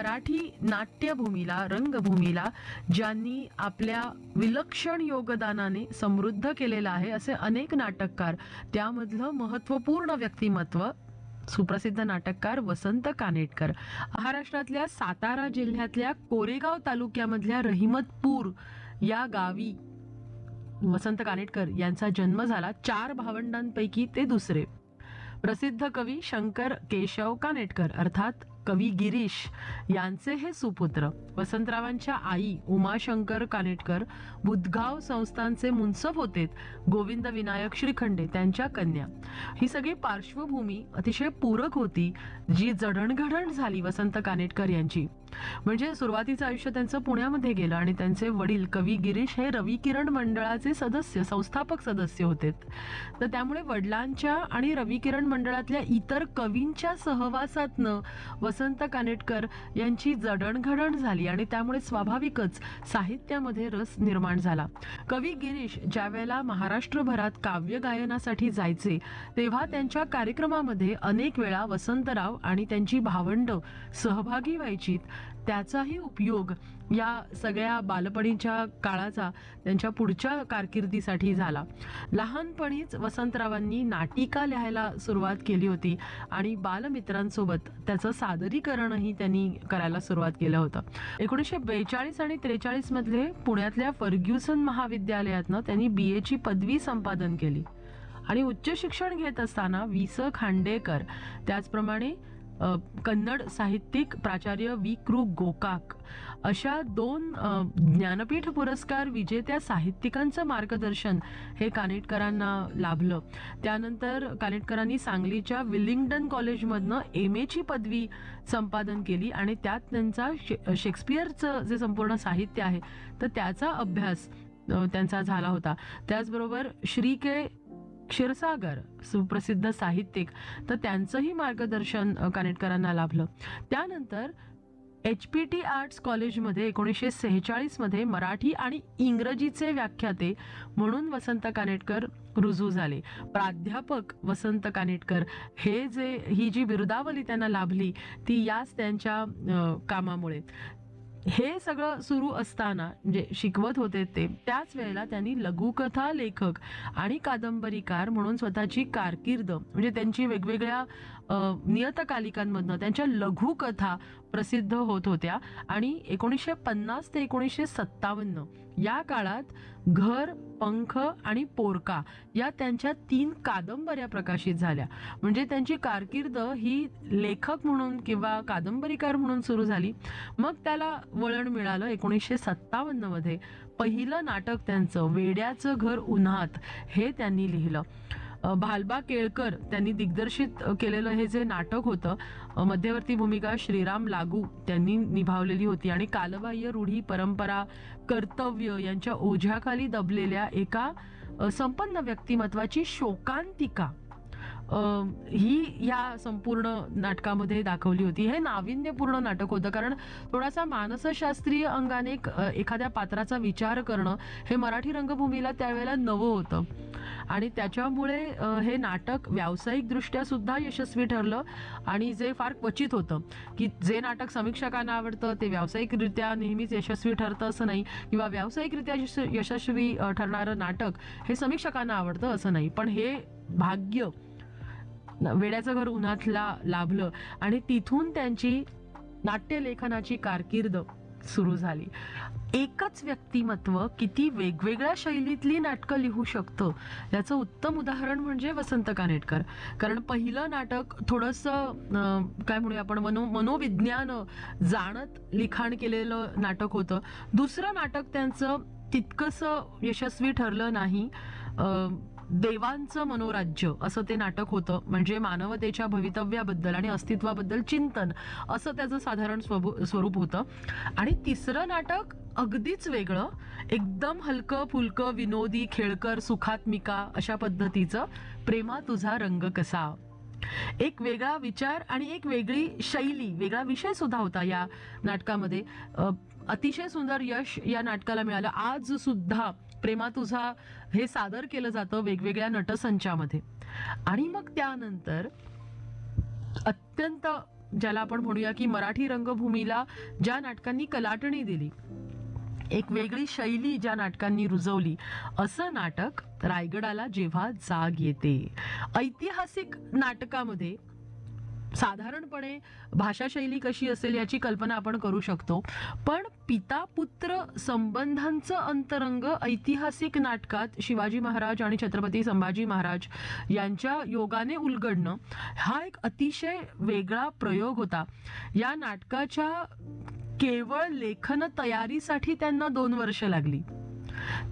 मराठी नाट्यभूमीला रंगभूमीला ज्यांनी आपल्या विलक्षण योगदानाने समृद्ध केलेलं आहे असे अनेक नाटककार त्यामधलं महत्त्वपूर्ण व्यक्तिमत्व सुप्रसिद्ध नाटककार वसंत कानेटकर. महाराष्ट्रातल्या सातारा जिल्ह्यातल्या कोरेगाव तालुक्यामधल्या रहिमतपूर या गावी वसंत कानेटकर यांचा जन्म झाला. चार भावंडांपैकी ते दुसरे. प्रसिद्ध कवी शंकर केशव कानेटकर अर्थात कवी गिरीश यांचे हे सुपुत्र वसंतरावांच्या आई उमाशंकर कानेटकर बुधगाव संस्थांचे मुंसफ होते गोविंद विनायक श्रीखंडे त्यांच्या कन्या. ही सगळी पार्श्वभूमी अतिशय पूरक होती जी जडणघडण झाली वसंत कानेटकर यांची. म्हणजे सुरुवातीचं आयुष्य त्यांचं पुण्यामध्ये गेलं आणि त्यांचे वडील कवी गिरीश हे रवी किरण मंडळाचे सदस्य संस्थापक सदस्य होते. तर त्यामुळे वडिलांच्या आणि रवी किरण मंडळातल्या इतर कवींच्या सहवासातनं वसंत कानेटकर यांची जडणघडण झाली आणि त्यामुळे स्वाभाविकच साहित्यामध्ये रस निर्माण झाला. कवी गिरीश ज्यावेळेला महाराष्ट्रभरात काव्य गायनासाठी जायचे तेव्हा त्यांच्या कार्यक्रमामध्ये अनेक वेळा वसंतराव आणि त्यांची भावंड सहभागी व्हायची त्याचाही उपयोग या सगळ्या बालपणीच्या काळाचा त्यांच्या पुढच्या कारकिर्दीसाठी झाला. लहानपणीच वसंतरावांनी नाटिका लिहायला सुरुवात केली होती आणि बालमित्रांसोबत त्याचं सादरीकरणही त्यांनी करायला सुरुवात केलं होतं. एकोणीसशे बेचाळीस आणि त्रेचाळीसमधले पुण्यातल्या फर्ग्युसन महाविद्यालयातनं त्यांनी बी एची पदवी संपादन केली. आणि उच्च शिक्षण घेत असताना वि स खांडेकर त्याचप्रमाणे कन्नड साहित्यिक प्राचार्य वि. गोकाक. अशा दोन ज्ञानपीठ पुरस्कार विजेत्या साहित्यिकांचं मार्गदर्शन हे कानेटकरांना लाभलं. त्यानंतर कानेटकरांनी सांगलीच्या विलिंग्डन कॉलेजमधनं एम. एची पदवी संपादन केली आणि त्यात त्यांचा शे- शेक्सपियरचं जे संपूर्ण साहित्य आहे तर त्याचा अभ्यास त्यांचा झाला होता. त्याचबरोबर श्री के. क्षीरसागर सुप्रसिद्ध साहित्यिक तर त्यांचंही मार्गदर्शन कानेटकरांना लाभलं. त्यानंतर एच पी टी आर्ट्स कॉलेजमध्ये एकोणीसशे सेहेचाळीसमध्ये मराठी आणि इंग्रजीचे व्याख्याते म्हणून वसंत कानेटकर रुजू झाले. प्राध्यापक वसंत कानेटकर हे जे ही जी बिरुदावली त्यांना लाभली ती याच त्यांच्या कामामुळे. हे सगळं सुरू असताना जे शिकवत होते ते त्याच वेळेला त्यांनी लघुकथा लेखक आणि कादंबरीकार म्हणून स्वतःची कारकीर्द म्हणजे त्यांची वेगवेगळ्या नियतकालिकांमधनं त्यांच्या लघुकथा प्रसिद्ध होत होत्या. आणि एकोणीसशे पन्नास ते एकोणीसशे सत्तावन्न या काळात घर पंख आणि पोरका या त्यांच्या तीन कादंबऱ्या प्रकाशित झाल्या. म्हणजे त्यांची कारकीर्द ही लेखक म्हणून किंवा कादंबरीकार म्हणून सुरू झाली. मग त्याला वळण मिळालं एकोणीसशे सत्तावन्नमध्ये. पहिलं नाटक त्यांचं वेड्याचं घर उन्हात हे त्यांनी लिहिलं. भालबा केळकर त्यांनी दिग्दर्शित केलेलं हे जे नाटक होतं मध्यवर्ती भूमिका श्रीराम लागू त्यांनी निभावलेली होती आणि कालबाह्य रूढी परंपरा कर्तव्य यांच्या ओझ्याखाली दबलेल्या एका संपन्न व्यक्तिमत्वाची शोकांतिका ही या संपूर्ण नाटकामध्ये दाखवली होती. हे नाविन्यपूर्ण नाटक होतं. कारण थोडासा मानसशास्त्रीय अंगाने एक, एखाद्या पात्राचा विचार करणं हे मराठी रंगभूमीला त्यावेळेला नवं होतं. आणि त्याच्यामुळे हे नाटक व्यावसायिकदृष्ट्या सुद्धा यशस्वी ठरलं आणि जे फार क्वचित होतं की जे नाटक समीक्षकांना आवडतं ते व्यावसायिकरित्या नेहमीच यशस्वी ठरतं असं नाही किंवा व्यावसायिकरित्या यश- यशस्वी ठरणारं नाटक हे समीक्षकांना आवडतं असं नाही. पण हे भाग्य वेड्याचं घर उन्हातला लाभलं आणि तिथून त्यांची नाट्यलेखनाची कारकीर्द सुरू झाली. एकच व्यक्तिमत्व किती वेगवेगळ्या शैलीतली नाटकं लिहू शकतं याचं उत्तम उदाहरण म्हणजे वसंत कानेटकर. कारण पहिलं नाटक थोडंसं काय म्हणूया आपण मनो मनोविज्ञान जाणत लिखाण केलेलं नाटक होतं. दुसरं नाटक त्यांचं तितकंसं यशस्वी ठरलं नाही. देवांचं मनोराज्य असं ते नाटक होतं. म्हणजे मानवतेच्या भवितव्याबद्दल आणि अस्तित्वाबद्दल चिंतन असं त्याचं साधारण स्वभू- स्वरूप होतं. आणि तिसरं नाटक अगदीच वेगळं. एकदम हलकं फुलकं विनोदी खेळकर सुखात्मिका अशा पद्धतीचं. प्रेमा तुझा रंग कसा? एक वेगळा विचार आणि एक वेगळी शैली वेगळा विषय सुद्धा होता या नाटकामध्ये. अतिशय सुंदर यश या नाटकाला मिळालं. आज सुद्धा प्रेमा तुझा हे सादर केलं जातं वेगवेगळ्या नटसंचामध्ये. आणि मग त्यानंतर अत्यंत ज्याला आपण म्हणूया की मराठी रंगभूमीला ज्या नाटकांनी कलाटणी दिली एक वेगळी शैली ज्या नाटकांनी रुजवली असं नाटक रायगडाला जेव्हा जाग येते. ऐतिहासिक नाटकामध्ये साधारणपणे भाषाशैली कशी असेल याची कल्पना आपण करू शकतो. पण पिता पुत्र संबंधांचं अंतरंग ऐतिहासिक नाटकात शिवाजी महाराज आणि छत्रपती संभाजी महाराज यांच्या योगाने उलगडणं हा एक अतिशय वेगळा प्रयोग होता. या नाटकाच्या केवळ लेखन तयारीसाठी त्यांना दोन वर्ष लागली.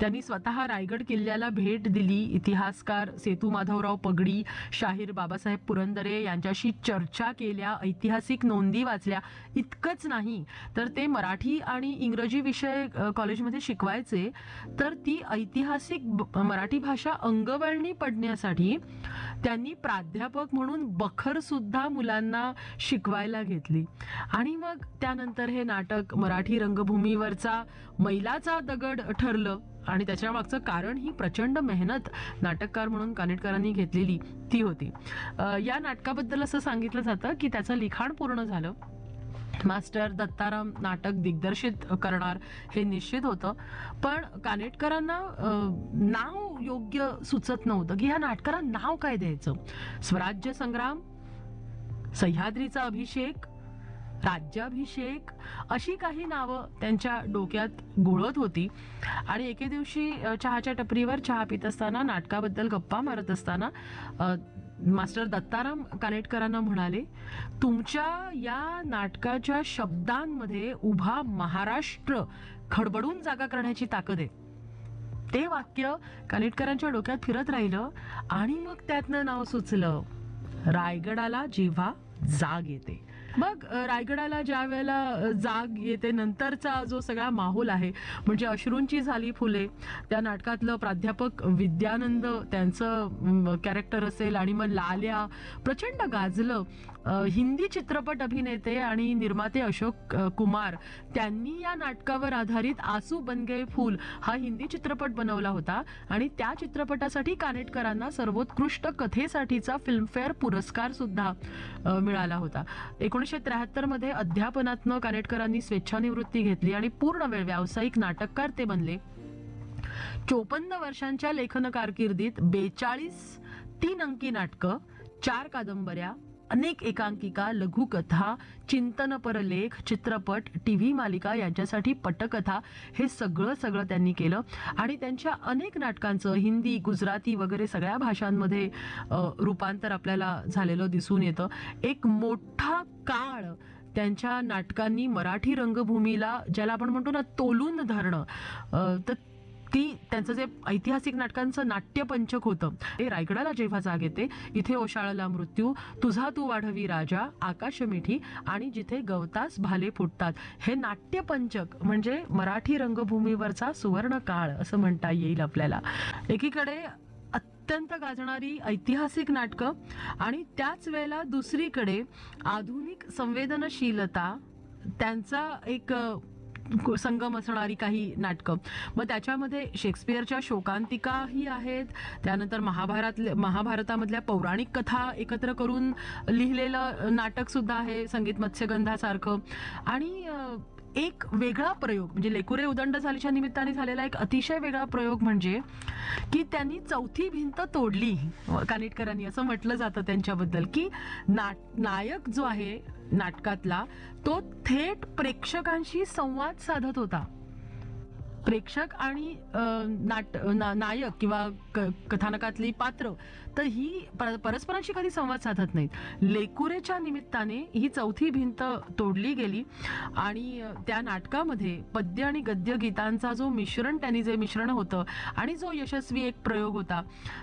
त्यांनी स्वतः रायगड किल्ल्याला भेट दिली. इतिहासकार सेतू माधवराव पगडी शाहीर बाबासाहेब पुरंदरे यांच्याशी चर्चा केल्या. ऐतिहासिक नोंदी वाचल्या. इतकंच नाही तर ते मराठी आणि इंग्रजी विषय कॉलेजमध्ये शिकवायचे. तर ती ऐतिहासिक मराठी भाषा अंगवळणी पडण्यासाठी त्यांनी प्राध्यापक म्हणून बखर सुद्धा मुलांना शिकवायला घेतली. आणि मग त्यानंतर हे नाटक मराठी रंगभूमीवरचा मैलाचा दगड ठरलं आणि त्याच्या मागचं कारण ही प्रचंड मेहनत नाटककार म्हणून कानेटकरांनी घेतलेली ती होती. या नाटकाबद्दल असं सांगितलं जातं की त्याचं लिखाण पूर्ण झालं. मास्टर दत्ताराम नाटक दिग्दर्शित करणार हे निश्चित होतं. पण कानेटकरांना नाव योग्य सुचत नव्हतं की ह्या नाटकाला नाव काय द्यायचं? स्वराज्य संग्राम सह्याद्रीचा अभिषेक राज्याभिषेक अशी काही नावं त्यांच्या डोक्यात घोळत होती. आणि एके दिवशी चहाच्या टपरीवर चहा पित असताना नाटकाबद्दल गप्पा मारत असताना मास्टर दत्ताराम कानेटकरांना म्हणाले तुमच्या या नाटकाच्या शब्दांमध्ये उभा महाराष्ट्र खडबडून जागा करण्याची ताकद आहे. ते वाक्य कानेटकरांच्या डोक्यात फिरत राहिलं आणि मग त्यातनं नाव सुचलं. रायगडाला जेव्हा जाग येते मग रायगडाला ज्या वेळेला जाग येते नंतरचा जो सगळा माहोल आहे म्हणजे अश्रूंची झाली फुले त्या नाटकातलं प्राध्यापक विद्यानंद त्यांचं कॅरेक्टर असेल आणि मग लाल्या प्रचंड गाजलं हिंदी चित्रपट अभिनेते आणि निर्माते अशोक कुमार त्यांनी या नाटकावर आधारित आसू बन गए फूल हा हिंदी चित्रपट बनवला होता आणि त्या चित्रपटासाठी कानेटकरांना सर्वोत्कृष्ट कथेसाठीचा फिल्मफेअर पुरस्कार सुद्धा मिळाला होता. एकोणीसशे त्र्याहत्तरमध्ये अध्यापनातनं कानेटकरांनी स्वेच्छानिवृत्ती घेतली आणि पूर्ण वेळ व्यावसायिक नाटककार ते बनले. चोपन्न वर्षांच्या लेखन कारकिर्दीत बेचाळीस तीन अंकी नाटकं चार कादंबऱ्या अनेक एकांकिका लघुकथा चिंतनपर लेख चित्रपट टी व्ही मालिका यांच्यासाठी पटकथा हे सगळं सगळं त्यांनी केलं. आणि त्यांच्या अनेक नाटकांचं हिंदी गुजराती वगैरे सगळ्या भाषांमध्ये रूपांतर आपल्याला झालेलं दिसून येतं. एक मोठा काळ त्यांच्या नाटकांनी मराठी रंगभूमीला ज्याला आपण म्हणतो ना तोलून धरणं तर ती त्यांचं जे ऐतिहासिक नाटकांचं नाट्यपंचक होतं ते रायगडाला जेव्हा जाग येते इथे ओशाळला मृत्यू तुझा तू वाढवी राजा आकाश मिठी आणि जिथे गवतास भाले फुटतात. हे नाट्यपंचक म्हणजे मराठी रंगभूमीवरचा सुवर्ण काळ असं म्हणता येईल आपल्याला. एकीकडे अत्यंत गाजणारी ऐतिहासिक नाटकं आणि त्याच वेळेला दुसरीकडे आधुनिक संवेदनशीलता त्यांचा एक संगम असणारी काही नाटकं. मग त्याच्यामध्ये शेक्सपियरच्या शोकांतिकाही आहेत. त्यानंतर महाभारत महाभारतामधल्या पौराणिक कथा एकत्र करून लिहिलेलं नाटकसुद्धा आहे संगीत मत्स्यगंधासारखं. आणि एक वेगळा प्रयोग म्हणजे लेकुरे उदंड झाल्याच्या निमित्ताने झालेला एक अतिशय वेगळा प्रयोग म्हणजे की त्यांनी चौथी भिंत तोडली कानेटकरांनी असं म्हटलं जातं त्यांच्याबद्दल की नाट नायक जो आहे नाटकातला तो थेट प्रेक्षकांशी संवाद साधत होता. प्रेक्षक आणि नाट ना- नायक किंवा क- कथानकातली पात्र तर ही पर- परस्परांशी कधी संवाद साधत नाहीत. लेकुरेच्या निमित्ताने ही चौथी भिंत तोडली गेली आणि त्या नाटकामध्ये पद्य आणि गद्य गीतांचा जो मिश्रण त्यांनी जे मिश्रण होतं आणि जो यशस्वी एक प्रयोग होता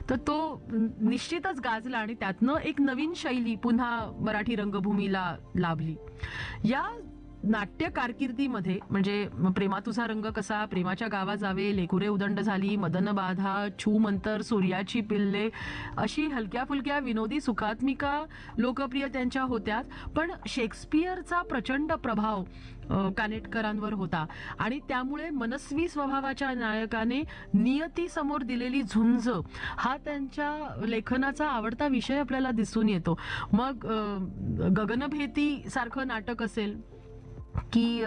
तर तो निश्चितच गाजला आणि त्यातनं एक नवीन शैली पुन्हा मराठी रंगभूमीला लाभली. या नाट्य कारकिर्दीमध्ये म्हणजे प्रेमा तुझा रंग कसा प्रेमाच्या गावा जावे लेकुरे उदंड झाली मदन बाधा छू मंतर सूर्याची पिल्ले अशी हलक्या फुलक्या विनोदी सुखात्मिका लोकप्रिय त्यांच्या होत्या पण शेक्सपियरचा प्रचंड प्रभाव कानेटकरांवर होता. आणि त्यामुळे मनस्वी स्वभावाच्या नायकाने नियती समोर दिलेली झुंज हा त्यांच्या लेखनाचा आवडता विषय आपल्याला दिसून येतो. मग गगनभेती सारखं नाटक असेल की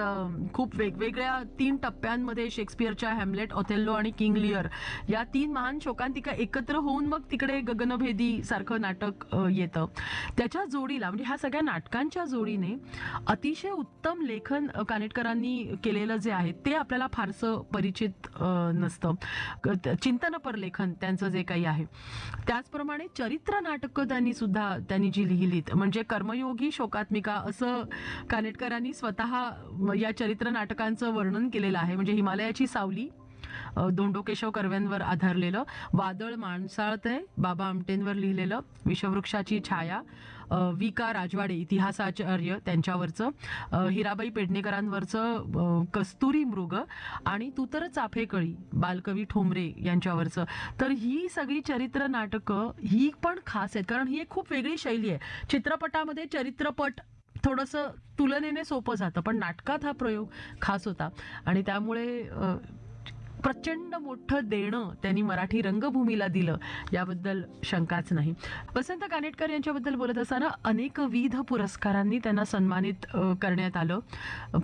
खूप वेगवेगळ्या तीन टप्प्यांमध्ये शेक्सपियरच्या हॅमलेट ऑथेल्लो आणि किंग लिअर या तीन महान शोकांतिका एकत्र होऊन मग तिकडे गगनभेदी सारखं नाटक येतं. त्याच्या जोडीला म्हणजे ह्या सगळ्या नाटकांच्या जोडीने अतिशय उत्तम लेखन कानेटकरांनी केलेलं जे आहे ते आपल्याला फारसं परिचित नसतं. चिंतनपर लेखन त्यांचं जे काही आहे. त्याचप्रमाणे चरित्र नाटकं त्यांनी सुद्धा त्यांनी जी लिहिलीत म्हणजे कर्मयोगी शोकात्मिका असं कानेटकरांनी स्वतः हा या चरित्र नाटकांचं वर्णन केलेलं आहे. म्हणजे हिमालयाची सावली धोंडोकेशव कर्व्यांवर आधारलेलं वादळ माणसाळते बाबा आमटेंवर लिहिलेलं विषवृक्षाची छाया विका वि का राजवाडे इतिहासाचार्य त्यांच्यावरचं हिराबाई पेडणेकरांवरचं कस्तुरी मृग आणि तू तर चाफेकळी बालकवी ठोंबरे यांच्यावरचं. तर ही सगळी चरित्र नाटकं ही पण खास आहेत. कारण ही एक खूप वेगळी शैली आहे. चित्रपटामध्ये चरित्रपट थोडंसं तुलनेने सोपं जातं पण नाटकात हा प्रयोग खास होता. आणि त्यामुळे प्रचंड मोठं देणं त्यांनी मराठी रंगभूमीला दिलं याबद्दल शंकाच नाही. वसंत कानेटकर यांच्याबद्दल बोलत असताना अनेकविध पुरस्कारांनी त्यांना सन्मानित करण्यात आलं.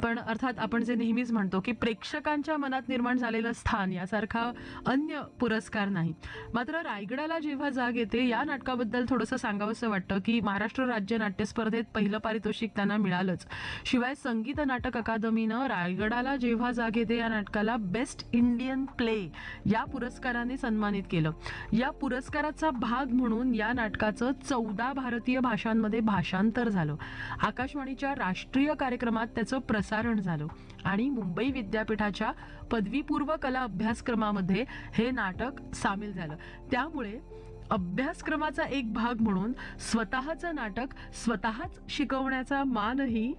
पण अर्थात आपण जे नेहमीच म्हणतो की प्रेक्षकांच्या मनात निर्माण झालेलं स्थान यासारखा अन्य पुरस्कार नाही. मात्र रायगडाला जेव्हा जाग येते या नाटकाबद्दल थोडंसं सांगावंसं वाटतं की महाराष्ट्र राज्य नाट्य स्पर्धेत पहिलं पारितोषिक त्यांना मिळालंच. शिवाय संगीत नाटक अकादमीनं रायगडाला जेव्हा जाग येते या नाटकाला बेस्ट इंडियन प्ले या पुरस्काराने सन्मानित केलं. या पुरस्काराचा भाग म्हणून या नाटकाचं चौदा भारतीय भाषांमध्ये भाषांतर झालं. आकाशवाणीच्या राष्ट्रीय कार्यक्रमात त्याचं प्रसारण झालं आणि मुंबई विद्यापीठाच्या पदवीपूर्व कला अभ्यासक्रमामध्ये हे नाटक सामील झालं. त्यामुळे अभ्यासक्रमाचा एक भाग म्हणून स्वतःचं नाटक स्वतःच शिकवण्याचा मानही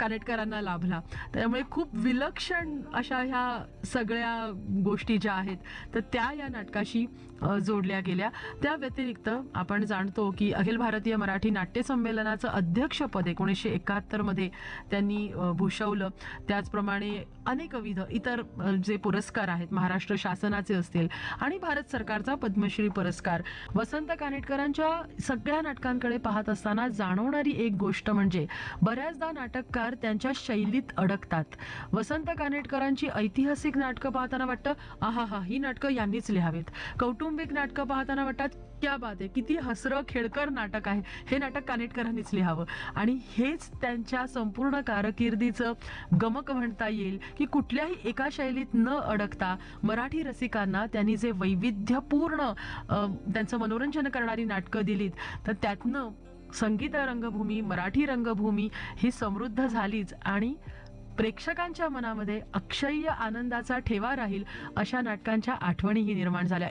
कानेटकरांना लाभला. त्यामुळे खूप विलक्षण अशा ह्या सगळ्या गोष्टी ज्या आहेत तर त्या या नाटकाशी जोडल्या गेल्या. त्या व्यतिरिक्त आपण जाणतो की अखिल भारतीय मराठी नाट्य संमेलनाचं अध्यक्षपद एकोणीसशे एकाहत्तरमध्ये त्यांनी भूषवलं. त्याचप्रमाणे अनेकविध इतर जे पुरस्कार आहेत महाराष्ट्र शासनाचे असतील आणि भारत सरकारचा पद्मश्री पुरस्कार. वसंत कानेटकरांच्या सगळ्या नाटकांकडे पाहत असताना जाणवणारी एक गोष्ट म्हणजे बऱ्याचदा नाटककार त्यांच्या शैलीत अडकतात. वसंत कानेटकरांची ऐतिहासिक नाटकं पाहताना वाटतं आहा हा ही नाटकं यांनीच लिहावीत. कौटुंबिक नाटकं पाहताना वाटतात क्या बात आहे. किती हसरं खेळकर नाटक आहे. हे नाटक कानेटकरांनीच लिहावं. आणि हेच त्यांच्या संपूर्ण कारकिर्दीचं गमक म्हणता येईल की कुठल्याही एका शैलीत न अडकता मराठी रसिकांना त्यांनी जे वैविध्यपूर्ण त्यांचं मनोरंजन करणारी नाटकं दिलीत तर त्यातनं संगीत रंगभूमी मराठी रंगभूमी ही समृद्ध झालीच आणि प्रेक्षकांच्या मनामध्ये अक्षय्य आनंदाचा ठेवा राहील अशा नाटकांच्या आठवणीही निर्माण झाल्या.